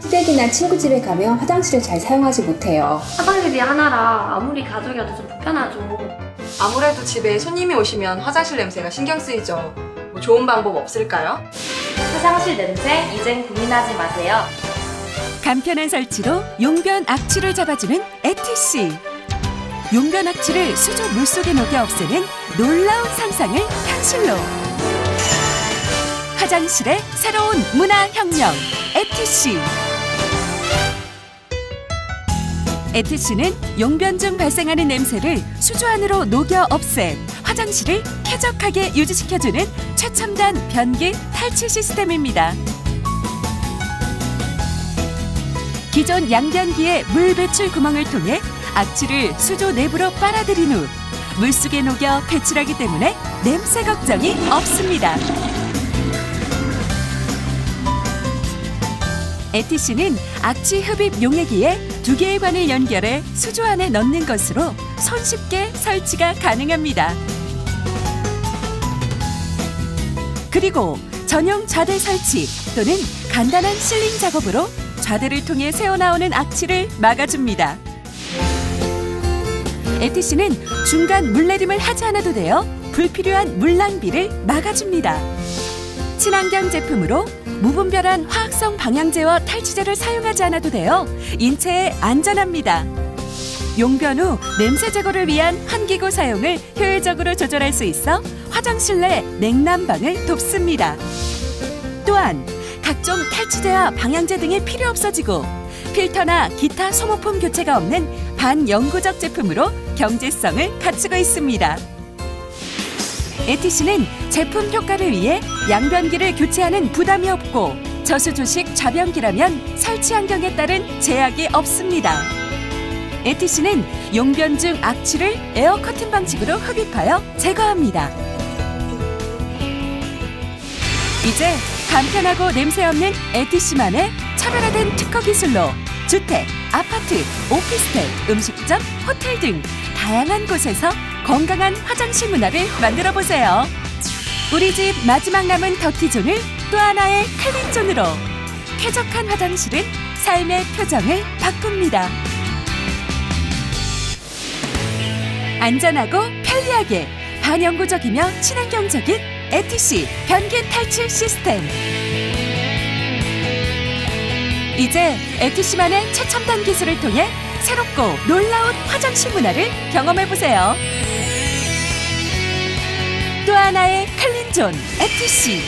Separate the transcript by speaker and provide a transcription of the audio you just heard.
Speaker 1: 시댁이나 친구 집에 가면 화장실을 잘 사용하지 못해요.
Speaker 2: 화장실이 하나라 아무리 가족이어도 좀 불편하죠.
Speaker 3: 아무래도 집에 손님이 오시면 화장실 냄새가 신경 쓰이죠. 뭐 좋은 방법 없을까요?
Speaker 2: 화장실 냄새 이젠 고민하지 마세요.
Speaker 4: 간편한 설치로 용변 악취를 잡아주는 에티씨. 용변 악취를 수조 물속에 녹여 없애는 놀라운 상상을 현실로. 화장실의 새로운 문화혁명 에티씨. 에티씨는 용변 중 발생하는 냄새를 수조 안으로 녹여 없애 화장실을 쾌적하게 유지시켜주는 최첨단 변기 탈취 시스템입니다. 기존 양변기의 물 배출 구멍을 통해 악취를 수조 내부로 빨아들인 후 물속에 녹여 배출하기 때문에 냄새 걱정이 없습니다. 에티씨는 악취 흡입 용액기에 두 개의 관을 연결해 수조 안에 넣는 것으로 손쉽게 설치가 가능합니다. 그리고 전용 좌대 설치 또는 간단한 실링 작업으로 좌대를 통해 새어나오는 악취를 막아줍니다. 에티씨는 중간 물내림을 하지 않아도 되어 불필요한 물 낭비를 막아줍니다. 친환경 제품으로 무분별한 화학성 방향제와 탈취제를 사용하지 않아도 되어 인체에 안전합니다. 용변 후 냄새 제거를 위한 환기구 사용을 효율적으로 조절할 수 있어 화장실 내 냉난방을 돕습니다. 또한 각종 탈취제와 방향제 등이 필요 없어지고 필터나 기타 소모품 교체가 없는 반영구적 제품으로 경제성을 갖추고 있습니다. 에티씨는 제품 효과를 위해 양변기를 교체하는 부담이 없고 저수조식 좌변기라면 설치 환경에 따른 제약이 없습니다. 에티씨는 용변 중 악취를 에어 커튼 방식으로 흡입하여 제거합니다. 이제 간편하고 냄새 없는 에티씨만의 차별화된 특허 기술로 주택, 아파트, 오피스텔, 음식점, 호텔 등 다양한 곳에서 건강한 화장실 문화를 만들어 보세요. 우리 집 마지막 남은 더티존을 또 하나의 클린존으로 쾌적한 화장실은 삶의 표정을 바꿉니다. 안전하고 편리하게 반영구적이며 친환경적인 에티씨 변기 탈취 시스템. 이제 에티씨만의 최첨단 기술을 통해 새롭고 놀라운 화장실 문화를 경험해 보세요. 또 하나의 클린존 에티씨